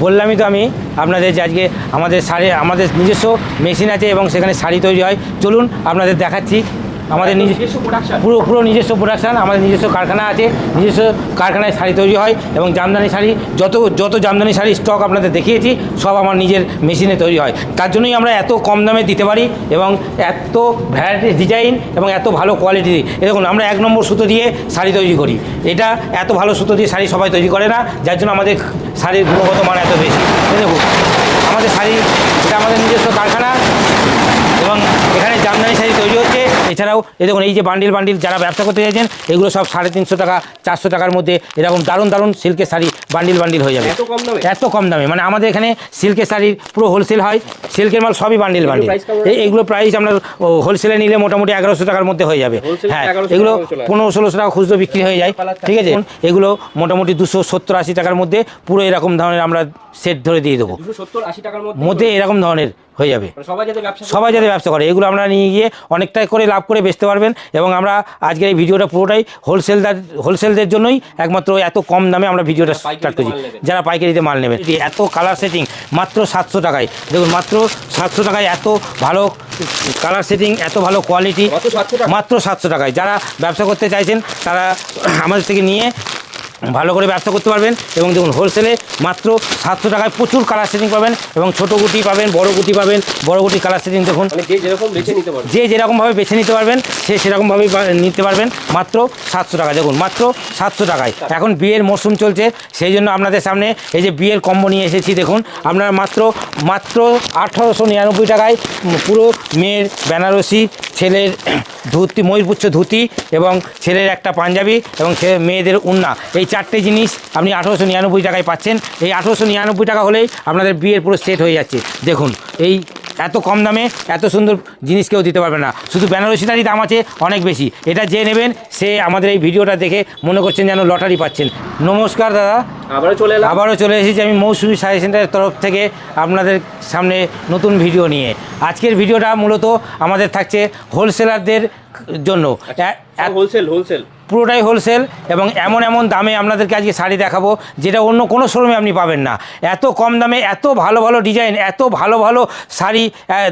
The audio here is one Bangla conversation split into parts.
বললামই তো আমি আপনাদের যে আজকে আমাদের শাড়ি আমাদের নিজস্ব মেশিন আছে এবং সেখানে শাড়ি তৈরি হয়। চলুন আপনাদের দেখাচ্ছি আমাদের পুরো পুরো নিজস্ব প্রোডাকশান আমাদের নিজস্ব কারখানা আছে নিজস্ব কারখানায় শাড়ি তৈরি হয় এবং জামদানি শাড়ি যত যত জামদানি শাড়ি স্টক আপনাদের দেখিয়েছি সব আমার নিজের মেশিনে তৈরি হয়। তার জন্যই আমরা এত কম দামে দিতে পারি এবং এত ভ্যারাইটিস ডিজাইন এবং এত ভালো কোয়ালিটি দেখুন আমরা এক নম্বর সুতো দিয়ে শাড়ি তৈরি করি। এটা এত ভালো সুতো দিয়ে শাড়ি সবাই তৈরি করে না যার জন্য আমাদের শাড়ির গুণগত মান এত বেশি। দেখুন আমাদের শাড়ি এটা আমাদের নিজস্ব কারখানা এবং এখানে জামদানি শাড়ি তৈরি হচ্ছে এছাড়াও এই দেখুন এই যে বান্ডিল বান্ডিল যারা ব্যবসা করতে চাইছেন এগুলো সব সাড়ে তিনশো টাকা চারশো টাকার মধ্যে এরকম দারুণ দারুণ সিল্কের শাড়ি বান্ডিল বান্ডিল হয়ে যাবে। এত কম দামে? মানে আমাদের এখানে সিল্কের শাড়ির পুরো হোলসেল হয় সিল্কের মাল সবই বান্ডিল বান্ডিল এই এইগুলো প্রাইস আমরা হোলসেলে নিলে মোটামুটি এগারোশো টাকার মধ্যে হয়ে যাবে। হ্যাঁ এগুলো। পনেরো ষোলোশো টাকা খুচরো বিক্রি হয়ে যায়। ঠিক আছে? এগুলো মোটামুটি দুশো সত্তর আশি টাকার মধ্যে পুরো এরকম ধরনের আমরা সেট ধরে দিয়ে দেবো। সত্তর আশি টাকার মধ্যে মধ্যে এরকম ধরনের হয়ে যাবে। মানে সবাই যাতে ব্যবসা সবাই যাতে ব্যবসা করে। এগুলো আমরা নিয়ে গিয়ে অনেকটাই করে লাভ করে বেচতে পারবেন এবং আমরা আজকের এই ভিডিওটা পুরোটাই হোলসেলদার হোলসেলদের জন্যই একমাত্র এত কম দামে আমরা ভিডিওটা স্টার্ট করছি। যারা পাইকারিতে মাল নেবেন এত কালার সেটিং মাত্র সাতশো টাকায়। দেখুন মাত্র সাতশো টাকায় এত ভালো কালার সেটিং এত ভালো কোয়ালিটি মাত্র 700 টাকা? মাত্র সাতশো টাকায়। যারা ব্যবসা করতে চাইছেন তারা আমাদের থেকে নিয়ে ভালো করে ব্যবসা করতে পারবেন এবং দেখুন হোলসেলে মাত্র সাতশো টাকায় প্রচুর কালার সেটিং পাবেন এবং ছোটো গুটি পাবেন বড় গুটি পাবেন বড় গুটি কালার সেটিং দেখুন। মানে যে যেরকম বেছে নিতে পারবে যে যেরকমভাবে বেছে নিতে পারবেন সে সেরকমভাবেই নিতে পারবেন মাত্র সাতশো টাকা দেখুন মাত্র সাতশো টাকায়। এখন বিয়ের মরশুম চলছে সেই জন্য আপনাদের সামনে এই যে বিয়ের কম্বো নিয়ে এসেছি দেখুন আপনারা মাত্র মাত্র আঠারোশো নিরানব্বই টাকায় পুরো মেয়ের বেনারসি ছেলের ধুতি ময়ূরপুচ্ছ ধুতি এবং ছেলের একটা পাঞ্জাবি এবং মেয়েদের উন্না। এই চারটে জিনিস আপনি আঠারোশো নিরানব্বই টাকায় পাচ্ছেন। এই আঠারোশো নিরানব্বই টাকা হলেই আপনাদের বিয়ের পুরো সেট হয়ে যাচ্ছে। দেখুন এই এত কম দামে এত সুন্দর জিনিস কেউ দিতে পারবে না। শুধু বেনারসিটারই দাম আছে অনেক বেশি। এটা যে নেবেন সে আমাদের এই ভিডিওটা দেখে মনে করছেন যেন লটারি পাচ্ছেন। নমস্কার দাদা। আবারও চলে এলাম। আবারও চলে এসেছি আমি মৌসুমি সাড়ি সেন্টারের তরফ থেকে আপনাদের সামনে নতুন ভিডিও নিয়ে। আজকের ভিডিওটা মূলত আমাদের থাকছে হোলসেলারদের জন্য। হোলসেল হোলসেল পুরোটাই হোলসেল এবং এমন এমন দামে আপনাদেরকে আজকে শাড়ি দেখাবো, যেটা অন্য কোনো শোরুমে আপনি পাবেন না। এত কম দামে এত ভালো ভালো ডিজাইন এত ভালো ভালো শাড়ি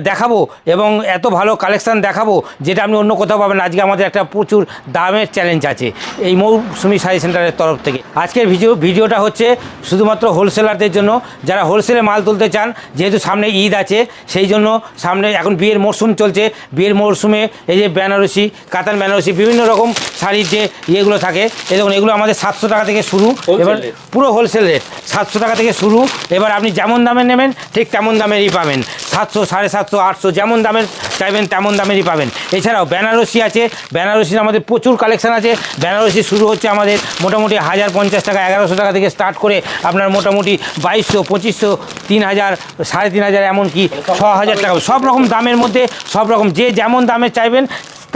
দেখাবো এবং এত ভালো কালেকশান দেখাবো, যেটা আপনি অন্য কোথাও পাবেন আজকে আমাদের একটা প্রচুর দামের চ্যালেঞ্জ আছে এই মৌসুমি শাড়ি সেন্টারের তরফ থেকে। আজকের ভিডিও, ভিডিওটা হচ্ছে শুধুমাত্র হোলসেলারদের জন্য। যারা হোলসেলে মাল তুলতে চান, যেহেতু সামনে ঈদ আছে, সেই জন্য সামনে এখন বিয়ের মরশুম চলছে। বিয়ের মরশুমে এই যে বেনারসি, কাতান বেনারসি, বিভিন্ন রকম শাড়ির যে ইয়েগুলো থাকে। এই দেখুন এগুলো আমাদের সাতশো টাকা থেকে শুরু। এবার পুরো হোলসেল রেট সাতশো টাকা থেকে শুরু। এবার আপনি যেমন দামের নেবেন ঠিক তেমন দামেরই পাবেন। সাতশো সাড়ে সাতশো আটশো যেমন দামের চাইবেন তেমন দামেরই পাবেন। এছাড়াও বেনারসি আছে। বেনারসির আমাদের প্রচুর কালেকশন আছে। বেনারসি শুরু হচ্ছে আমাদের মোটামুটি হাজার পঞ্চাশ টাকা এগারোশো টাকা থেকে স্টার্ট করে আপনার মোটামুটি বাইশশো পঁচিশশো তিন হাজার সাড়ে তিন হাজার এমনকি ছ হাজার টাকা। সব রকম দামের মধ্যে সব রকম যে যেমন দামে চাইবেন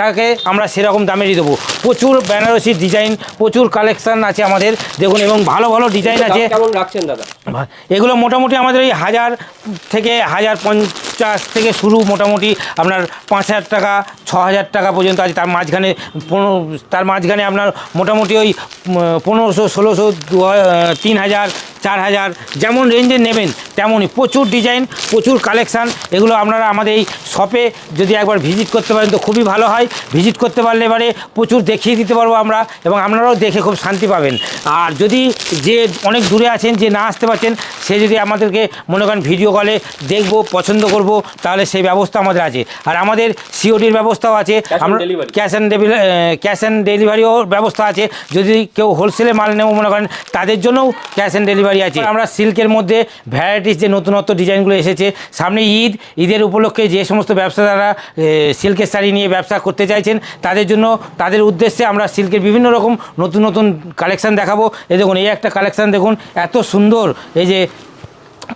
তাকে আমরা সেরকম দামেরই দেবো। প্রচুর বেনারসি ডিজাইন প্রচুর কালেকশান আছে আমাদের দেখুন এবং ভালো ভালো ডিজাইন আছে। রাখছেন দাদা? এগুলো মোটামুটি আমাদের ওই হাজার থেকে হাজার পঞ্চাশ থেকে শুরু মোটামুটি আপনার পাঁচ হাজার টাকা ছ হাজার টাকা পর্যন্ত আছে। তার মাঝখানে তার মাঝখানে আপনার মোটামুটি ওই পনেরোশো ষোলোশো দু তিন হাজার চার হাজার যেমন রেঞ্জে নেবেন তেমনই প্রচুর ডিজাইন প্রচুর কালেকশান এগুলো আপনারা আমাদের এই শপে যদি একবার ভিজিট করতে পারেন তো খুবই ভালো হয়। ভিজিট করতে পারলে এবারে প্রচুর দেখিয়ে দিতে পারব আমরা এবং আপনারাও দেখে খুব শান্তি পাবেন। আর যদি যে অনেক দূরে আছেন যে না আসতে পারছেন সে যদি আমাদেরকে মনে করেন ভিডিও কলে দেখব পছন্দ করব তাহলে সেই ব্যবস্থা আমাদের আছে। আর আমাদের সিওডির ব্যবস্থাও আছে। আমরা ক্যাশ অ্যান্ড ক্যাশ অ্যান্ড ডেলিভারিও ব্যবস্থা আছে। যদি কেউ হোলসেলে মাল নেব মনে করেন তাদের জন্যও ক্যাশ অ্যান্ড ডেলিভারি আছে। আমরা সিল্কের মধ্যে ভ্যারাইটিস যে নতুনত্ব ডিজাইনগুলো এসেছে সামনে ঈদ ঈদের উপলক্ষে যে সমস্ত ব্যবসাদাররা সিল্কের শাড়ি নিয়ে ব্যবসা করতে চাইছেন তাদের জন্য তাদের উদ্দেশ্যে আমরা সিল্কের বিভিন্ন রকম নতুন নতুন কালেকশান দেখাবো। এই দেখুন এই একটা কালেকশান দেখুন এত সুন্দর এই যে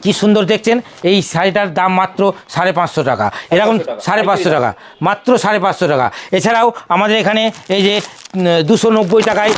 কি সুন্দর দেখছেন এই শাড়িটার দাম মাত্র সাড়ে পাঁচশো টাকা। এরকম সাড়ে পাঁচশো টাকা মাত্র সাড়ে পাঁচশো টাকা। এছাড়াও আমাদের এখানে এই যে দুশো নব্বই টাকায়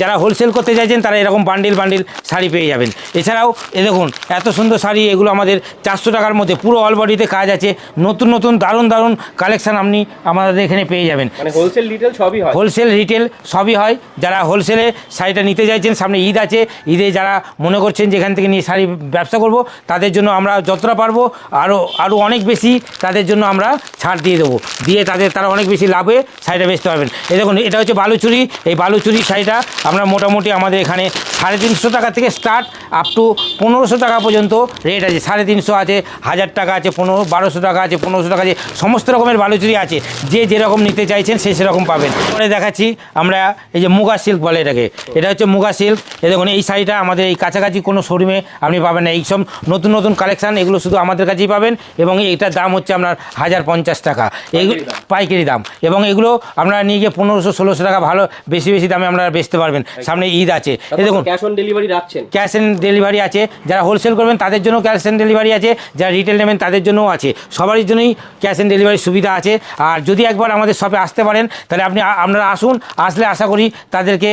যারা হোলসেল করতে চাইছেন তারা এরকম বান্ডিল বান্ডিল শাড়ি পেয়ে যাবেন। এছাড়াও এ দেখুন এত সুন্দর শাড়ি এগুলো আমাদের চারশো টাকার মধ্যে পুরো অল বডিতে কাজ আছে। নতুন নতুন দারুণ দারুণ কালেকশান আপনি আমাদের এখানে পেয়ে যাবেন। মানে হোলসেল রিটেল সবই হয়? হোলসেল রিটেল সবই হয়। যারা হোলসেলে শাড়িটা নিতে চাইছেন সামনে ঈদ আছে ঈদে যারা মনে করছেন যে এখান থেকে নিয়ে শাড়ি ব্যবসা করব তাদের জন্য আমরা যতটা পারব আরও আরও অনেক বেশি তাদের জন্য আমরা ছাড় দিয়ে দেবো। দিয়ে তাদের তারা অনেক বেশি লাভে শাড়িটা বেচতে পারবেন। এ দেখুন এটা হচ্ছে বালুচুরি এই বালুচুরি শাড়িটা আমরা মোটামুটি আমাদের এখানে সাড়ে তিনশো টাকা থেকে স্টার্ট আপ টু পনেরোশো টাকা পর্যন্ত রেট আছে। সাড়ে তিনশো আছে হাজার টাকা আছে পনেরো বারোশো টাকা আছে পনেরোশো টাকা আছে সমস্ত রকমের বালুচুরি আছে। যে যেরকম নিতে চাইছেন সে সেরকম পাবেন। পরে দেখাচ্ছি আমরা এই যে মুগা সিল্ক বলে এটাকে। এটা হচ্ছে মুগা সিল্ক এ দেখুন এই শাড়িটা আমাদের এই কাছাকাছি কোনো শোরুমে আপনি পাবেন না। এইসব নতুন নতুন কালেকশান এগুলো শুধু আমাদের কাছেই পাবেন এবং এইটার দাম হচ্ছে আপনার হাজার পঞ্চাশ টাকা। এইগুলো পাইকারি দাম। এবং এগুলো আপনারা নিয়ে গিয়ে পনেরোশো ষোলোশো টাকা ভালো বেশি বেশি দামে আপনারা বেচতে পারবেন। সামনে ঈদ আছে। এই দেখুন। ক্যাশ অন ডেলিভারি রাখছেন। ক্যাশ অন ডেলিভারি আছে। যারা হোলসেল করবেন তাদের জন্য ক্যাশ অন ডেলিভারি আছে। যারা রিটেল নেবেন তাদের জন্যও আছে। সবারই জন্যই ক্যাশ অন ডেলিভারি সুবিধা আছে। আর যদি একবার আমাদের শপে আসতে পারেন তাহলে আপনি আপনারা আসুন আসলে আশা করি তাদেরকে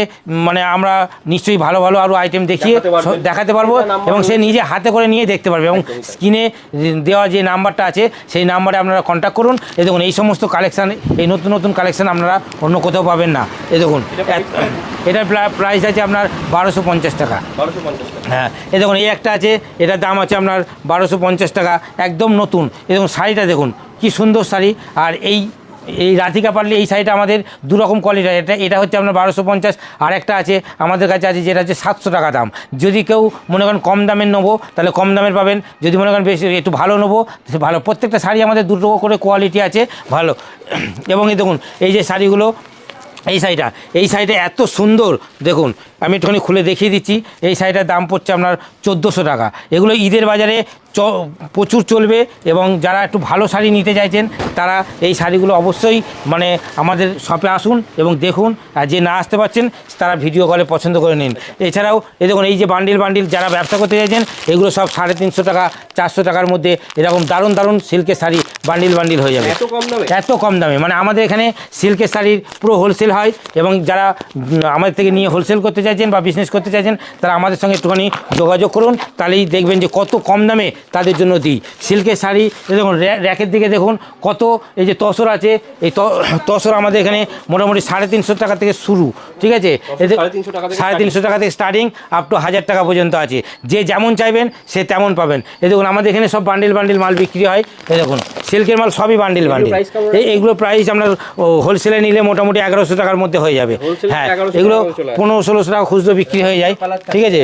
মানে আমরা নিশ্চয়ই ভালো ভালো আরও আইটেম দেখিয়ে দেখাতে পারব এবং সে নিজে হাতে করে নিয়ে দেখতে পারবে। এবং স্ক্রিনে দেওয়া যে নাম্বারটা আছে সেই নাম্বারে আপনারা কন্ট্যাক্ট করুন। এই দেখুন এই সমস্ত কালেকশান এই নতুন নতুন কালেকশান আপনারা অন্য কোথাও পাবেন না। এই দেখুন এটার প্রাইস আছে আপনার বারোশো পঞ্চাশ টাকা। হ্যাঁ এই দেখুন এই একটা আছে এটার দাম আছে আপনার বারোশো পঞ্চাশ টাকা একদম নতুন। এই দেখুন শাড়িটা দেখুন কি সুন্দর শাড়ি। আর এই এই রাধিকা পারলে এই শাড়িটা আমাদের দু রকম কোয়ালিটি এটা এটা হচ্ছে আপনার বারোশো পঞ্চাশ। আর একটা আছে আমাদের কাছে আছে যেটা হচ্ছে সাতশো টাকা দাম। যদি কেউ মনে করেন কম দামের নেব তাহলে কম দামের পাবেন। যদি মনে করেন বেশি একটু ভালো নেব ভালো। প্রত্যেকটা শাড়ি আমাদের দুটো করে কোয়ালিটি আছে ভালো। এবং এই দেখুন এই যে শাড়িগুলো এই শাড়িটা এই শাড়িটা এত সুন্দর দেখুন আমি একটুখানি খুলে দেখিয়ে দিচ্ছি। এই শাড়িটার দাম পড়ছে আপনার চোদ্দোশো টাকা। এগুলো ঈদের বাজারে চ প্রচুর চলবে এবং যারা একটু ভালো শাড়ি নিতে চাইছেন তারা এই শাড়িগুলো অবশ্যই মানে আমাদের শপে আসুন এবং দেখুন। আর যে না আসতে পারছেন তারা ভিডিও কলে পছন্দ করে নিন। এছাড়াও এই দেখুন এই যে বান্ডিল বান্ডিল যারা ব্যবসা করতে চাইছেন এগুলো সব সাড়ে তিনশো টাকা চারশো টাকার মধ্যে এরকম দারুণ দারুণ সিল্কের শাড়ি বান্ডিল বান্ডিল হয়ে যাবে। এত কম দামে? এত কম দামে। মানে আমাদের এখানে সিল্কের শাড়ির পুরো হোলসেল হয় এবং যারা আমাদের থেকে নিয়ে হোলসেল করতে চাইছেন বা বিজনেস করতে চাইছেন তারা আমাদের সঙ্গে একটুখানি যোগাযোগ করুন তাহলেই দেখবেন যে কত কম দামে তাদের জন্য দিই। সিল্কের শাড়ি দেখুন র্যাকের দিকে দেখুন কত এই যে তসর আছে এই তসর আমাদের এখানে মোটামুটি সাড়ে তিনশো টাকা থেকে শুরু ঠিক আছে? এতে সাড়ে তিনশো টাকা থেকে স্টার্টিং আপ টু হাজার টাকা পর্যন্ত আছে। যে যেমন চাইবেন সে তেমন পাবেন। এই দেখুন আমাদের এখানে সব বান্ডিল বান্ডিল মাল বিক্রি হয়। এই দেখুন সিল্কের মাল সবই বান্ডিল বান্ডিল এই এইগুলো প্রাইস আপনার হোলসেলে নিলে মোটামুটি এগারোশো টাকার মধ্যে হয়ে যাবে। হ্যাঁ এগুলো। পনেরো ষোলোশো টাকা খুচরো বিক্রি হয়ে যায়। ঠিক আছে?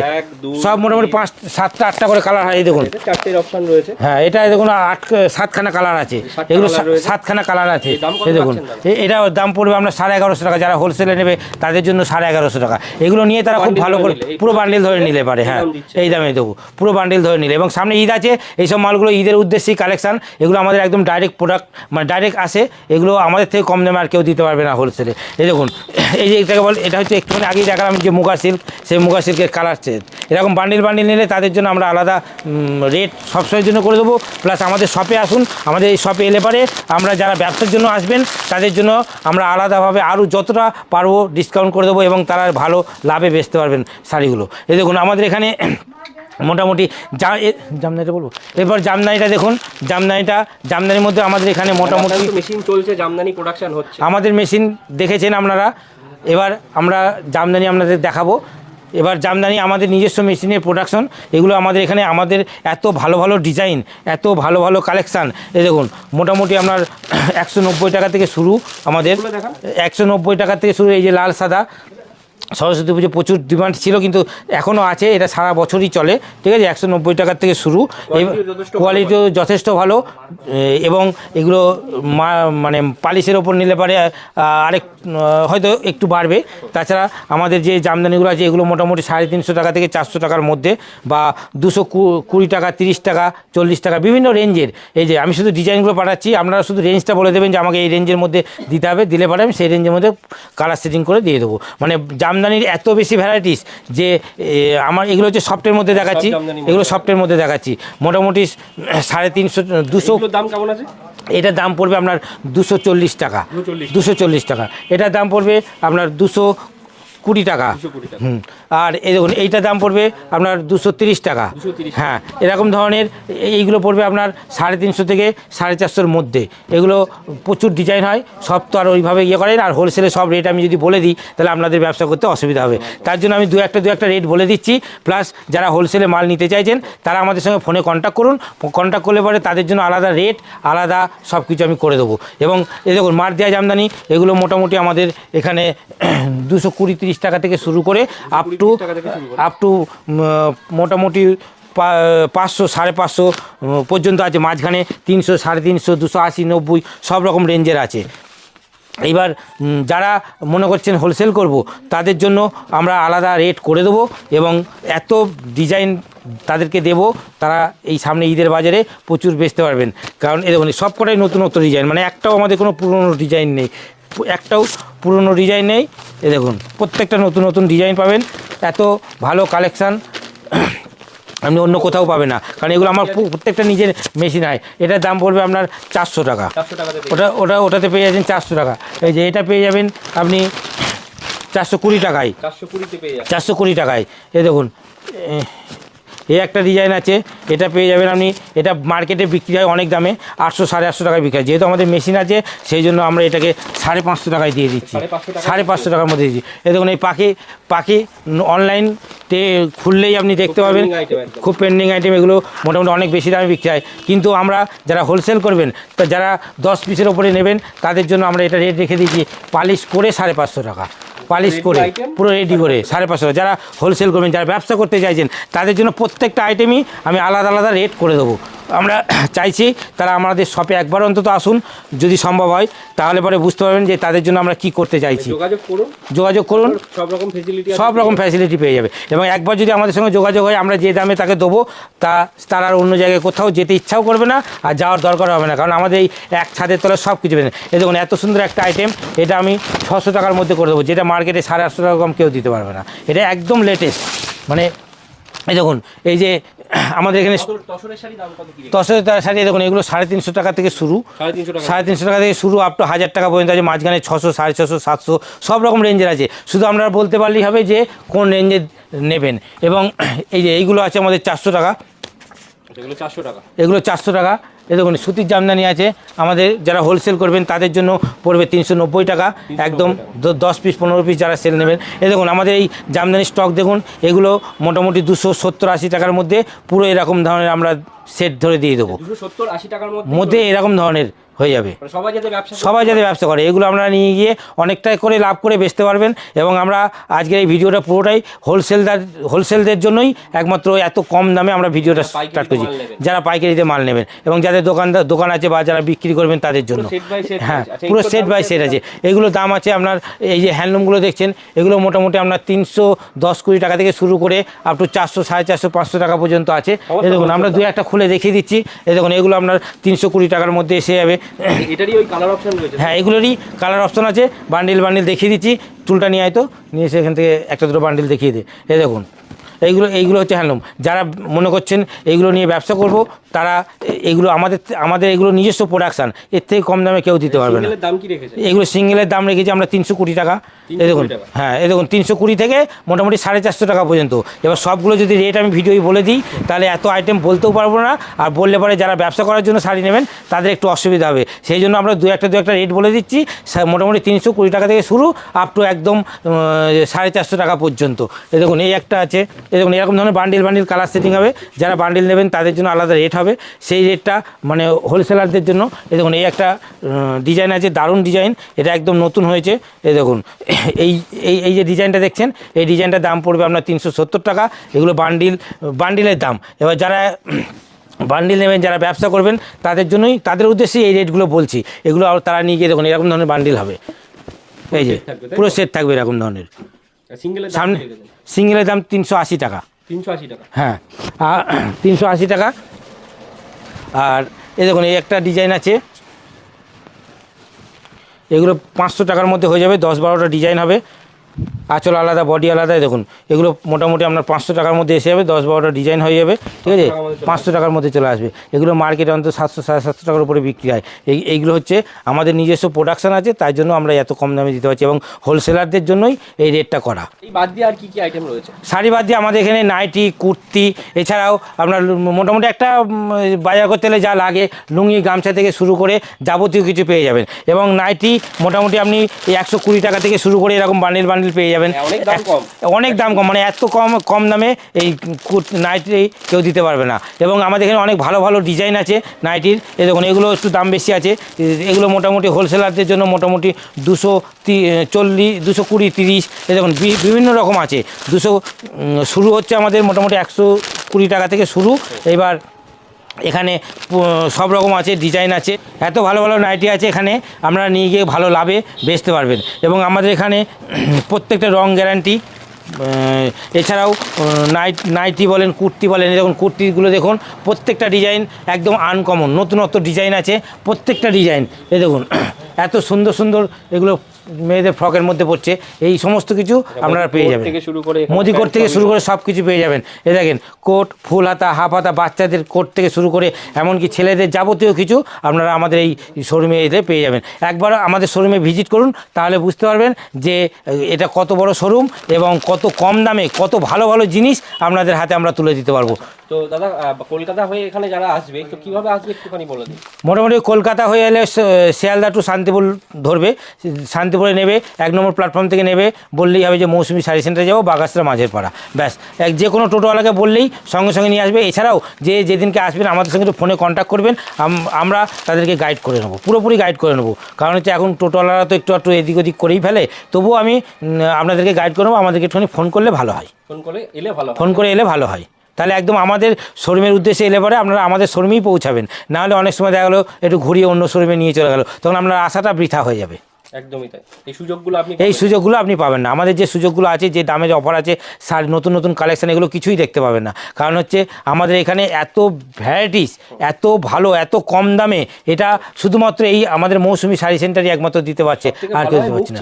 সব মোটামুটি পাঁচ সাতটা আটটা করে কালার হয় এই দেখুন। চারটের অপশন রয়েছে। হ্যাঁ এটা দেখুন আট সাতখানা কালার আছে। এগুলো। সাতখানা কালার আছে। এই দেখুন। এটা দাম পড়বে আপনার সাড়ে এগারোশো টাকা। যারা হোলসেলে নেবে তাদের জন্য সাড়ে এগারোশো টাকা। এগুলো নিয়ে তারা খুব ভালো করে পুরো বান্ডিল ধরে নিলে পারে। হ্যাঁ। এই দামে দেবো পুরো বান্ডিল ধরে নিলে। এবং সামনে ঈদ আছে এইসব মালগুলো ঈদের উদ্দেশ্যেই কালেকশান এগুলো আমাদের একদম ডাইরেক্ট প্রোডাক্ট মানে ডাইরেক্ট আসে। এগুলো আমাদের থেকে কম দামে আর কেউ দিতে পারবে না হোলসেলে এই দেখুন এই যে এটাকে বল এটা হচ্ছে একটুখানি আগেই দেখালাম যে মুগা সিল্ক সেই মুগা সিল্কের কালার চেঞ্জ এরকম বান্ডিল বান্ডিল নিলে তাদের জন্য আমরা আলাদা রেট সবসময়ের জন্য করে দেবো। প্লাস আমাদের শপে আসুন আমাদের এই শপে এলে পারে আমরা যারা ব্যবসার জন্য আসবেন তাদের জন্য আমরা আলাদাভাবে আরও যতটা পারব ডিসকাউন্ট করে দেবো এবং তারা ভালো লাভে বেচতে পারবেন শাড়িগুলো। এই দেখুন আমাদের এখানে মোটামুটি যা এ- জামদানিটা বলব? এরপর জামদানিটা দেখুন জামদানিটা জামদানির মধ্যে আমাদের এখানে মোটামুটি মেশিন চলছে জামদানি প্রোডাকশন হচ্ছে। আমাদের মেশিন দেখেছেন আপনারা? এবার আমরা জামদানি আপনাদের দেখাবো। এবার জামদানি আমাদের নিজস্ব মেশিনের প্রোডাকশন এগুলো আমাদের এখানে আমাদের এত ভালো ভালো ডিজাইন এত ভালো ভালো কালেকশান এই দেখুন মোটামুটি আপনার একশো নব্বই টাকা থেকে শুরু আমাদের। একশো নব্বই টাকা থেকে শুরু এই যে লাল সাদা। সরস্বতী পুজো প্রচুর ডিমান্ড ছিল কিন্তু এখনও আছে এটা সারা বছরই চলে ঠিক আছে? একশো নব্বই টাকার থেকে শুরু। কোয়ালিটিও যথেষ্ট ভালো। এবং এগুলো মা- মানে পালিশের ওপর নিলে পারে আরেক হয়তো একটু বাড়বে। তাছাড়া আমাদের যে জামদানিগুলো আছে এগুলো মোটামুটি সাড়ে তিনশো টাকা থেকে চারশো টাকার মধ্যে বা দুশো কুড়ি টাকা তিরিশ টাকা চল্লিশ টাকা বিভিন্ন রেঞ্জের এই যে আমি শুধু ডিজাইনগুলো পাঠাচ্ছি আপনারা শুধু রেঞ্জটা বলে দেবেন যে আমাকে এই রেঞ্জের মধ্যে দিতে হবে দিলে পারে আমি সেই রেঞ্জের মধ্যে কালার সেটিং করে দিয়ে দেবো। মানে জাম জামদানির এত বেশি ভ্যারাইটিস যে আমার এগুলো হচ্ছে সফটের মধ্যে দেখাচ্ছি। এগুলো সফটের মধ্যে দেখাচ্ছি। মোটামুটি সাড়ে তিনশো দুশো দাম কেমন আছে? এটার দাম পড়বে আপনার দুশো চল্লিশ টাকা। দুশো চল্লিশ টাকা। এটার দাম পড়বে আপনার দুশো কুড়ি টাকা। হুম। আর এই দেখুন এইটার দাম পড়বে আপনার দুশো তিরিশ টাকা। হ্যাঁ এরকম ধরনের এইগুলো পড়বে আপনার সাড়ে তিনশো থেকে সাড়ে চারশোর মধ্যে। এগুলো প্রচুর ডিজাইন হয় সব তো আর ওইভাবে ইয়ে করেন আর হোলসেলে সব রেট আমি যদি বলে দিই তাহলে আপনাদের ব্যবসা করতে অসুবিধা হবে। তার জন্য আমি দু একটা দু একটা রেট বলে দিচ্ছি। প্লাস যারা হোলসেলে মাল নিতে চাইছেন তারা আমাদের সঙ্গে ফোনে কন্ট্যাক্ট করুন। কন্ট্যাক্ট করলে পরে তাদের জন্য আলাদা রেট আলাদা সব কিছু আমি করে দেবো। এবং এই দেখুন মার দেওয়া জামদানি এগুলো মোটামুটি আমাদের এখানে দুশো কুড়ি তিরিশ টাকা থেকে শুরু করে আপ টু 30 টাকা থেকে শুরু করে। আপ টু মোটামুটি পাঁচশো সাড়ে পাঁচশো পর্যন্ত আছে। মাঝখানে তিনশো সাড়ে তিনশো দুশো আশি নব্বই সব রকম রেঞ্জের আছে। এইবার উম, যারা মনে করছেন হোলসেল করব তাদের জন্য আমরা আলাদা রেট করে দেবো এবং এত ডিজাইন তাদেরকে দেব তারা এই সামনে ঈদের বাজারে প্রচুর বেচতে পারবেন। কারণ এ দেখুন সব কটাই নতুন নতুন ডিজাইন মানে একটাও আমাদের কোনো পুরনো ডিজাইন নেই। একটাও পুরনো ডিজাইন নেই। এ দেখুন প্রত্যেকটা নতুন নতুন ডিজাইন পাবেন। এত ভালো কালেকশান আপনি অন্য কোথাও পাবেন না। কারণ এগুলো আমার প্রত্যেকটা নিজের মেশিন হয়। এটার দাম পড়বে আপনার চারশো টাকা। ওটা ওটা ওটাতে পেয়ে যাচ্ছেন চারশো টাকা। এই যে এটা পেয়ে যাবেন আপনি চারশো কুড়ি টাকায়। চারশো কুড়ি টাকায়। এ দেখুন এ- এই একটা ডিজাইন আছে এটা পেয়ে যাবেন আপনি। এটা মার্কেটে বিক্রি হয় অনেক দামে আটশো সাড়ে আটশো টাকায় বিক্রি হয়। যেহেতু আমাদের মেশিন আছে সেই জন্য আমরা এটাকে সাড়ে পাঁচশো টাকায় দিয়ে দিচ্ছি। 550 টাকায় সাড়ে পাঁচশো টাকার মধ্যে দিচ্ছি। এই দেখুন এই পাখি পাখি অনলাইন খুললেই আপনি দেখতে পাবেন। খুব পেন্ডিং আইটেম এগুলো মোটামুটি অনেক বেশি দামে বিক্রি হয়। কিন্তু আমরা যারা হোলসেল করবেন তা যারা দশ পিসের ওপরে নেবেন তাদের জন্য আমরা এটা রেট রেখে দিয়েছি পালিশ করে সাড়ে পাঁচশো টাকা। পালিশ করে পুরো রেডি করে সাড়ে পাঁচশো যারা হোলসেল করবেন যারা ব্যবসা করতে চাইছেন তাদের জন্য প্রত্যেকটা আইটেমই আমি আলাদা আলাদা রেট করে দেবো। আমরা চাইছি তারা আমাদের শপে একবার অন্তত আসুন যদি সম্ভব হয় তাহলে পরে বুঝতে পারবেন যে তাদের জন্য আমরা কি করতে চাইছি। যোগাযোগ করুন। যোগাযোগ করুন। সব রকম ফেসিলিটি সব রকম ফ্যাসিলিটি পেয়ে যাবে। এবং একবার যদি আমাদের সঙ্গে যোগাযোগ হয় আমরা যে দামে তাকে দেবো তা তার আর অন্য জায়গায় কোথাও যেতে ইচ্ছাও করবে না আর যাওয়ার দরকার হবে না। কারণ আমাদের এই এক ছাদের তলায় সব কিছু পেয়ে এই দেখুন এত সুন্দর একটা আইটেম এটা আমি ছশো টাকার মধ্যে করে দেবো যেটা মার্কেটে সাড়ে আটশো টাকা কম কেউ দিতে পারবে না। এটা একদম লেটেস্ট মানে এই দেখুন এই যে আমাদের এখানে তসরের শাড়ি দেখুন এগুলো সাড়ে তিনশো টাকা থেকে শুরু। সাড়ে তিনশো টাকা। সাড়ে তিনশো টাকা থেকে শুরু আপ টু হাজার টাকা পর্যন্ত আছে মাঝখানে ছশো সাড়ে ছশো সাতশো সব রকম রেঞ্জের আছে। শুধু আপনারা বলতে পারলেই হবে যে কোন রেঞ্জে নেবেন। এবং এই যে এইগুলো আছে আমাদের চারশো টাকা। এগুলো চারশো টাকা। এগুলো চারশো টাকা। এ দেখুন সুতির জামদানি আছে। আমাদের যারা হোলসেল করবেন তাদের জন্য পড়বে তিনশো নব্বই টাকা। একদম দশ পিস পনেরো পিস যারা সেল নেবেন। এ দেখুন আমাদের এই জামদানি স্টক দেখুন এগুলো মোটামুটি দুশো সত্তর আশি টাকার মধ্যে পুরো এরকম ধরনের আমরা সেট ধরে দিয়ে দেবো। সত্তর আশি টাকার মধ্যে মধ্যে এরকম ধরনের হয়ে যাবে। মানে সবাই যাতে ব্যবসা করে। সবাই যাতে ব্যবসা করে। এগুলো আমরা নিয়ে গিয়ে অনেকটাই করে লাভ করে বেচতে পারবেন এবং আমরা আজকের এই ভিডিওটা পুরোটাই হোলসেলদার হোলসেলদের জন্যই একমাত্র এত কম দামে আমরা ভিডিওটা স্টার্ট করছি। যারা পাইকারিতে মাল নেবেন এবং যাদের দোকানদার দোকান আছে বা যারা বিক্রি করবেন তাদের জন্য। হ্যাঁ পুরো সেট বাই সেট আছে। এগুলো দাম আছে আপনার এই যে হ্যান্ডলুমগুলো দেখছেন এগুলো মোটামুটি আপনার তিনশো দশ কুড়ি টাকা থেকে শুরু করে আপ টু চারশো সাড়ে চারশো পাঁচশো টাকা পর্যন্ত আছে। এ দেখুন আমরা দু একটা খুলে দেখিয়ে দিচ্ছি। এ দেখুন এগুলো আপনার তিনশো কুড়ি টাকার মধ্যে এসে যাবে। এটারই ওই কালার অপশন রয়েছে হ্যাঁ এগুলোরই কালার অপশন আছে। বান্ডিল বান্ডিল দেখিয়ে দিচ্ছি। চুলটা নিয়ে আয় তো। নিয়ে এসে এখান থেকে একটা দুটো বান্ডিল দেখিয়ে দিই এই দেখুন। এইগুলো এইগুলো হচ্ছে হ্যান্ডলুম। যারা মনে করছেন এইগুলো নিয়ে ব্যবসা করব তারা এগুলো আমাদের আমাদের এগুলো নিজস্ব প্রোডাকশান এর থেকে কম দামে কেউ দিতে পারবে না। এগুলো সিঙ্গেলের দাম রেখেছি আমরা তিনশো কুড়ি টাকা। এই দেখুন হ্যাঁ এ দেখুন তিনশো কুড়ি থেকে মোটামুটি সাড়ে চারশো টাকা পর্যন্ত। এবার সবগুলো যদি রেট আমি ভিডিওই বলে দিই তাহলে এত আইটেম বলতেও পারব না। আর বললে পরে যারা ব্যবসা করার জন্য শাড়ি নেবেন তাদের একটু অসুবিধা হবে। সেই জন্য আমরা দু একটা দু একটা রেট বলে দিচ্ছি। মোটামুটি তিনশো কুড়ি টাকা থেকে শুরু আপ টু একদম সাড়ে চারশো টাকা পর্যন্ত। এ দেখুন এই একটা আছে। এই দেখুন, এরকম ধরনের বান্ডিল বান্ডিল কালার সেটিং হবে। যারা বান্ডিল নেবেন, তাদের জন্য আলাদা রেট হবে। সেই রেটটা মানে হোলসেলারদের জন্য, এই দেখুন, এই একটা ডিজাইন আছে, দারুণ ডিজাইন এটা একদম নতুন হয়েছে। এই দেখুন, এই এই এই যে ডিজাইনটা দেখছেন, এই ডিজাইনটার দাম পড়বে আপনার তিনশো সত্তর টাকা। এগুলো বান্ডিল বান্ডিলের দাম। এবার যারা বান্ডিল নেবেন, যারা ব্যবসা করবেন, তাদের জন্যই, তাদের উদ্দেশ্যে এই রেটগুলো বলছি। এগুলো তারা নিয়ে গিয়ে দেখুন, এরকম ধরনের বান্ডিল হবে। এই যে? পুরো সেট থাকবে এরকম ধরনের। সামনে সিঙ্গেলের দাম তিনশো আশি টাকা। তিনশো আশি টাকা। হ্যাঁ আর তিনশো আশি টাকা। আর এ দেখুন এই একটা ডিজাইন আছে। এগুলো পাঁচশো টাকার মধ্যে হয়ে যাবে দশ বারোটা ডিজাইন হবে। আঁচল আলাদা বডি আলাদা এই দেখুন এগুলো মোটামুটি আপনার পাঁচশো টাকার মধ্যে এসে যাবে দশ বারোটা ডিজাইন হয়ে যাবে ঠিক আছে? পাঁচশো টাকার মধ্যে চলে আসবে। এগুলো মার্কেটে অন্তত সাতশো সাড়ে সাতশো টাকার উপরে বিক্রি হয়। এই এইগুলো হচ্ছে আমাদের নিজস্ব প্রোডাকশন আছে তাই জন্য আমরা এত কম দামে দিতে পারছি এবং হোলসেলারদের জন্যই এই রেটটা করা। এই বাদ দিয়ে আর কি কি আইটেম রয়েছে? শাড়ি বাদ দিয়ে আমাদের এখানে নাইটি কুর্তি এছাড়াও আপনার মোটামুটি একটা বাজার করতে হলে যা লাগে লুঙ্গি গামছা থেকে শুরু করে যাবতীয় কিছু পেয়ে যাবেন। এবং নাইটি মোটামুটি আপনি একশো কুড়ি টাকা থেকে শুরু করে এরকম বান্ডিল বান্ডিল পেয়ে যাবেন। হ্যাঁ, অনেক দাম কম। অনেক দাম কম মানে এত কম কম দামে এই নাইটি কেউ দিতে পারবে না। এবং আমাদের এখানে অনেক ভালো ভালো ডিজাইন আছে নাইটির। এ দেখুন এগুলো একটু দাম বেশি আছে। এগুলো মোটামুটি হোলসেলারদের জন্য মোটামুটি দুশো চল্লিশ দুশো কুড়ি তিরিশ এ দেখুন বিভিন্ন রকম আছে। দুশো শুরু হচ্ছে আমাদের মোটামুটি একশো কুড়ি টাকা থেকে শুরু। এবার এখানে সব রকম আছে ডিজাইন আছে। এত ভালো ভালো নাইটি আছে এখানে আপনারা নিয়ে গিয়ে ভালো লাভে বেচতে পারবেন। এবং আমাদের এখানে প্রত্যেকটা রং গ্যারান্টি এছাড়াও নাইট নাইটি বলেন, কুর্তি বলেন দেখুন, কুর্তিগুলো দেখুন, প্রত্যেকটা ডিজাইন একদম আনকমন নতুনত্ব ডিজাইন আছে, প্রত্যেকটা ডিজাইন এ দেখুন, এত সুন্দর সুন্দর এগুলো মেয়েদের ফ্রকের মধ্যে পড়ছে এই সমস্ত কিছু আপনারা পেয়ে যাবেন। থেকে শুরু করে এখানে মোদি কোট প্যান্ট থেকে শুরু করে সব কিছু পেয়ে যাবেন। এ দেখেন কোট ফুল হাতা হাফ হাতা বাচ্চাদের কোট থেকে শুরু করে এমনকি ছেলেদের যাবতীয় কিছু আপনারা আমাদের এই শোরুমে এতে পেয়ে যাবেন। একবার আমাদের শোরুমে ভিজিট করুন তাহলে বুঝতে পারবেন যে এটা কত বড় শোরুম এবং কত কম দামে কত ভালো ভালো জিনিস আপনাদের হাতে আমরা তুলে দিতে পারব। তো দাদা কলকাতা হয়ে এখানে যারা আসবে তো কীভাবে আসবে একটুখানি বলে দিন। মোটামুটি কলকাতা হয়ে এলে শিয়ালদা টু শান্তিপুর ধরবে শান্তিপুরে নেবে এক নম্বর প্ল্যাটফর্ম থেকে নেবে বললেই হবে যে মৌসুমি শাড়ি সেন্টারে যাব বাগাসরা মাঝের পাড়া ব্যাস। এক যে কোনো টোটোওয়ালাকে বললেই সঙ্গে সঙ্গে নিয়ে আসবে। এছাড়াও যে যেদিনকে আসবেন আমাদের সঙ্গে একটু ফোনে কন্ট্যাক্ট করবেন। আম- আমরা তাদেরকে গাইড করে নেব পুরোপুরি গাইড করে নেব। কারণ হচ্ছে এখন টোটোওয়ালারা তো একটু একটু এদিক ওদিক করেই ফেলে তবুও আমি আপনাদেরকে গাইড করে নেব আমাদেরকে একটুখানি ফোন করলে ভালো হয়। ফোন করে এলে ভালো ফোন করে এলে ভালো হয়। তাহলে একদম আমাদের শোরুমের উদ্দেশ্যে এলে পরে আপনারা আমাদের শোরুমেই পৌঁছাবেন। নাহলে অনেক সময় দেখা গেলো, একটু ঘুরিয়ে অন্য শোরুমে নিয়ে চলে গেলো। তখন আপনার আশাটা বৃথা হয়ে যাবে। একদমই তাই। এই সুযোগগুলো আপনি এই পাবেন। সুযোগগুলো আপনি পাবেন না। আমাদের যে সুযোগগুলো আছে যে দামে যে অফার আছে শাড়ি নতুন নতুন কালেকশান এগুলো কিছুই দেখতে পাবেন না। কারণ হচ্ছে আমাদের এখানে এত ভ্যারাইটিস এত ভালো এত কম দামে এটা শুধুমাত্র এই আমাদের মৌসুমি শাড়ি সেন্টারই একমাত্র দিতে পারছে আর কেউ দিতে পারছে না।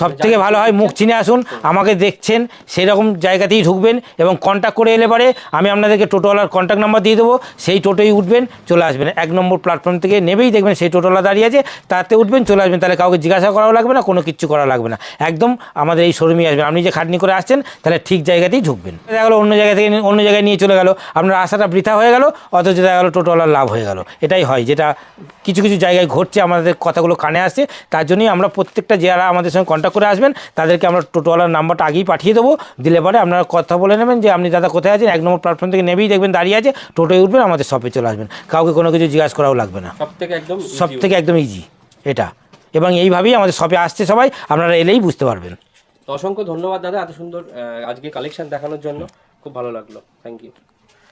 সব থেকে ভালো হয় মুখ চিনে আসুন আমাকে দেখছেন সেই রকম জায়গাতেই ঢুকবেন এবং কন্ট্যাক্ট করে এলে পরে আমি আপনাদেরকে টোটোওয়ালার কন্ট্যাক্ট নাম্বার দিয়ে দেবো। সেই টোটোই উঠবেন চলে আসবেন। এক নম্বর প্ল্যাটফর্ম থেকে নেবেই দেখবেন সেই টোটোওয়ালা দাঁড়িয়ে আছে তাতে উঠবেন চলে আসবেন। তাহলে কাউকে জিজ্ঞাসা করাও লাগবে না কোনো কিচ্ছু করা লাগবে না। একদম আমাদের এই শোরুমে আসবেন। আপনি যে খাটনি করে আসছেন তাহলে ঠিক জায়গাতেই ঢুকবেন। দেখা গেলো অন্য জায়গা থেকে অন্য জায়গায় নিয়ে চলে গেল। আপনার আশাটা বৃথা হয়ে গেল অথচ দেখা গেলো টোটোওয়ালার লাভ হয়ে গেল। এটাই হয় যেটা কিছু কিছু জায়গায় ঘটছে আমাদের কথাগুলো কানে আসছে। তার জন্যই আমরা প্রত্যেকটা যারা আমাদের সঙ্গে কন্ট্যাক্ট করে আসবেন তাদেরকে আমরা টোটোওয়ালার নাম্বারটা আগেই পাঠিয়ে দেবো। দিলে পরে আপনারা কথা বলে নেবেন যে আপনি দাদা কোথায় আছেন? এক নম্বর প্ল্যাটফর্ম থেকে নেবেই দেখবেন দাঁড়িয়ে আছে টোটোয় উঠবেন আমাদের শপে চলে আসবেন। কাউকে কোনো কিছু জিজ্ঞাসা করাও লাগবে না। সব থেকে একদম সব থেকে একদম ইজি এটা। এবং এইভাবেই আমাদের শপে আসছে সবাই। আপনারা এলেই বুঝতে পারবেন। অসংখ্য ধন্যবাদ দাদা, এত সুন্দর আজকে কালেকশন দেখানোর জন্য। খুব ভালো লাগল। Thank you